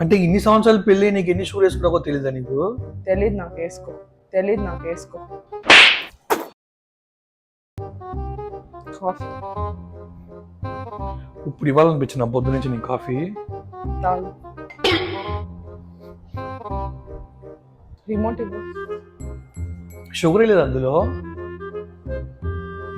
అంటే ఇన్ని సంవత్సరాలు పెళ్ళి నీకు ఎన్ని షూర్ వేసుకున్నావో తెలియదా నీకు? తెలీదు నాకు వేసుకో. తెలీదు నాకు వేసుకో. కాఫీ. ఇప్పుడు ఇవ్వాలనిపించిన పొద్దు నుంచి నీ కాఫీ? తాగు. రిమోట్ ఇవ్వు. షుగర్ వేయలేదు అందులో?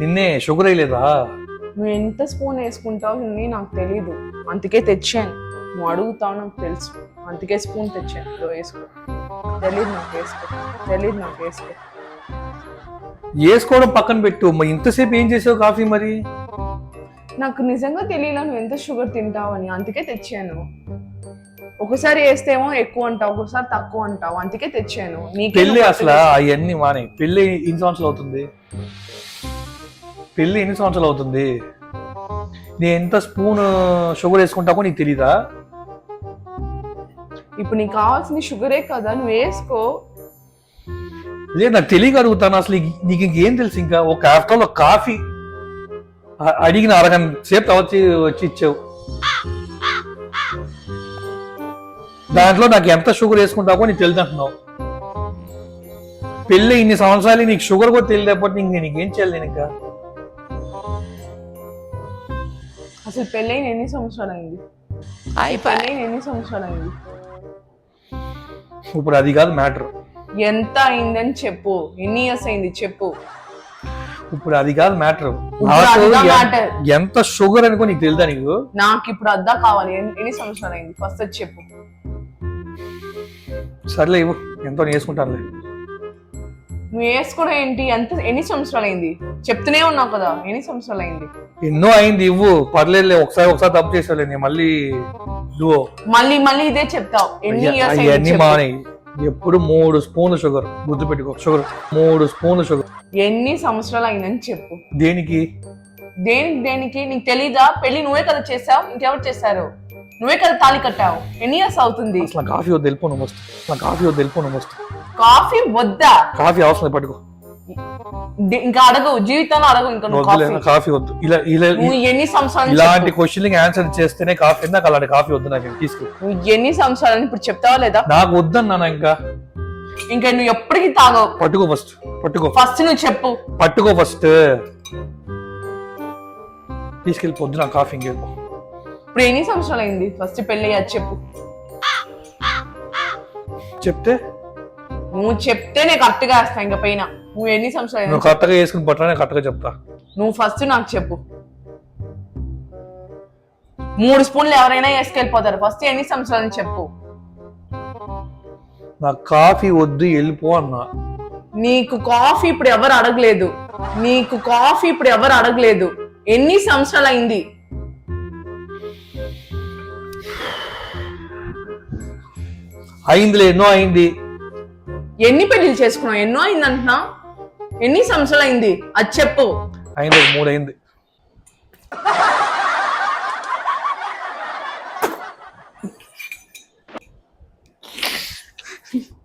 నిన్నే షుగర్ వేయలేదా? నువ్వు ఎంత స్పూన్ వేసుకుంటావు నాకు తెలీదు. అందుకే తెచ్చాను. నువ్వు అడుగుతావు నాకు తెలుసు. అందుకే స్పూన్ తెచ్చాను. ఇదో వేసుకో. తెలీదు నాకు వేసుకో. తెలీదు నాకు వేసుకో. వేసుకోవడం పక్కన పెట్టు మరి ఇంతసేపు ఏం చేసావు కాఫీ మరి? నాకు నిజంగా తెలియలా నువ్వు ఎంత షుగర్ తింటావని అందుకే తెచ్చాను. ఒకసారి వేస్తేమో ఎక్కువ అంటావు ఒకసారి తక్కువ అంటావు. అందుకే తెచ్చాను. నీకే పెళ్ళి అసలు అవన్నీ మానే. పెళ్ళి ఎన్ని సంవత్సరాలు అవుతుంది? పెళ్ళి ఎన్ని సంవత్సరాలు అవుతుంది? నేను ఎంత స్పూన్ షుగర్ వేసుకుంటావో నీకు తెలీదా? ఇప్పుడు నీకు కావాల్సింది షుగరే కదా నువ్వు వేసుకో. లేదు నాకు తెలియక అడుగుతాను. అసలు నీకు- ఇంకేం తెలుసు ఇంకా? ఒక ఆఫ్టర్ ఒక కాఫీ అడిగిన అరగంట సేపు వచ్చి వచ్చి ఇచ్చావు. దాంట్లో నాకు ఎంత షుగర్ వేసుకుంటావో నీకు తెలియదు అంటున్నావు పెళ్ళి ఇన్ని సంవత్సరాలు నీకు షుగర్ కూడా తెలియకపోతే నీకు నీకేం చేయాలి నేను ఇంకా? అసలు పెళ్ళైన ఎన్ని సంవత్సరాలు అయింది? పెళ్ళైన ఎన్ని సంవత్సరాలు అయింది ఇప్పుడు అది కాదు మ్యాటర్. ఎంత అయిందని చెప్పు. ఎన్ని ఇయర్స్ అయింది చెప్పు. ఇప్పుడు అది కాదు మ్యాటర్. ఎంత షుగర్ అనుకో నీకు తెలుదా నీకు? నాకు ఇప్పుడు అద్దా కావాలి. ఎన్ని సంవత్సరాలు అయింది ఫస్ట్ చెప్పు. సర్లే ఇవ్వు. ఎంతో నేను వేసుకుంటానులే నువ్వు వేసుకోవడం ఏంటి? ఎంత ఎన్ని సంవత్సరాలు అయింది చెప్తూనే ఉన్నావు కదా ఎన్ని సంవత్సరాలు అయింది ఎన్నో అయింది ఇవ్వు. పర్లేదులే ఒకసారి ఒకసారి తప్పు చేసావులే నేను మళ్ళీ ఇవ్వు మళ్ళీ మళ్ళీ ఇదే చెప్తావు. ఎన్ని ఇయర్స్ అవన్నీ అయింది చెప్పు. మానే ఎప్పుడు మూడు స్పూన్లు షుగర్ గుర్తుపెట్టుకో షుగర్ మూడు స్పూన్లు షుగర్ ఎన్ని సంవత్సరాలు అయిందని చెప్పు. దేనికి? దేనికి దేనికి? నీకు తెలీదా? పెళ్ళి నువ్వే కదా చేసావు ఇంకెవరు చేశారు? నువ్వే కదా తాళి కట్టావు. ఎన్ని ఇయర్స్ అవుతుంది? అసలు కాఫీ వద్దు వెళ్ళిపో నువ్వు మస్తు నాకు కాఫీ వద్దు వెళ్ళిపో నువ్వు మస్తు కాఫీ వద్దా? కాఫీ అవసరం పట్టుకో. ఇంకా అడగు జీవితంలో అడగు ఇంకా నువ్వు కాఫీ. వద్దు. ఇలా ఇలా నువ్వు ఎన్ని సంవత్సరాలు ఇలాంటి క్వశ్చన్ ఆన్సర్ చేస్తేనే కాఫీ నాకు అలాంటి కాఫీ వద్దు నాకు తీసుకో. నువ్వు ఎన్ని సంవత్సరాలు ఇప్పుడు చెప్తావా లేదా? నాకు వద్దన్నా ఇంకా. ఇంకా నువ్వు ఎప్పటికీ తాగవు. పట్టుకో ఫస్ట్ పట్టుకో. ఫస్ట్ నువ్వు చెప్పు. పట్టుకో ఫస్ట్ తీసుకెళ్ళి పొద్దున కాఫీ ఇంకెళ్ళిపో ఇప్పుడు ఎన్ని సంవత్సరాలు అయింది? ఫస్ట్ పెళ్ళి అది చెప్పు. చెప్తే నువ్వు చెప్తే నేను కరెక్ట్గా వేస్తా ఇంకా పైన నువ్వు ఎన్ని సంవత్సరాలు నువ్వు అయింది కరెక్ట్గా వేసుకుని పట్టా నేను కరెక్ట్గా చెప్తా. నువ్వు ఫస్ట్ నాకు చెప్పు. మూడు స్పూన్లు ఎవరైనా వేసుకెళ్ళిపోతారు. ఫస్ట్ ఎన్ని సంవత్సరాలు చెప్పు. నాకు కాఫీ వద్దు వెళ్ళిపో అన్నా. నీకు కాఫీ ఇప్పుడు ఎవరు అడగలేదు. నీకు కాఫీ ఇప్పుడు ఎవరు అడగలేదు. ఎన్ని సంవత్సరాలు అయింది? అయిందిలే ఎన్నో అయింది? ఎన్ని పెళ్ళి చేసుకున్నావు? ఎన్నో అయింది అంటున్నా ఎన్ని సంవత్సరాలు అయింది? అది చెప్పు. అయింది మూడు అయింది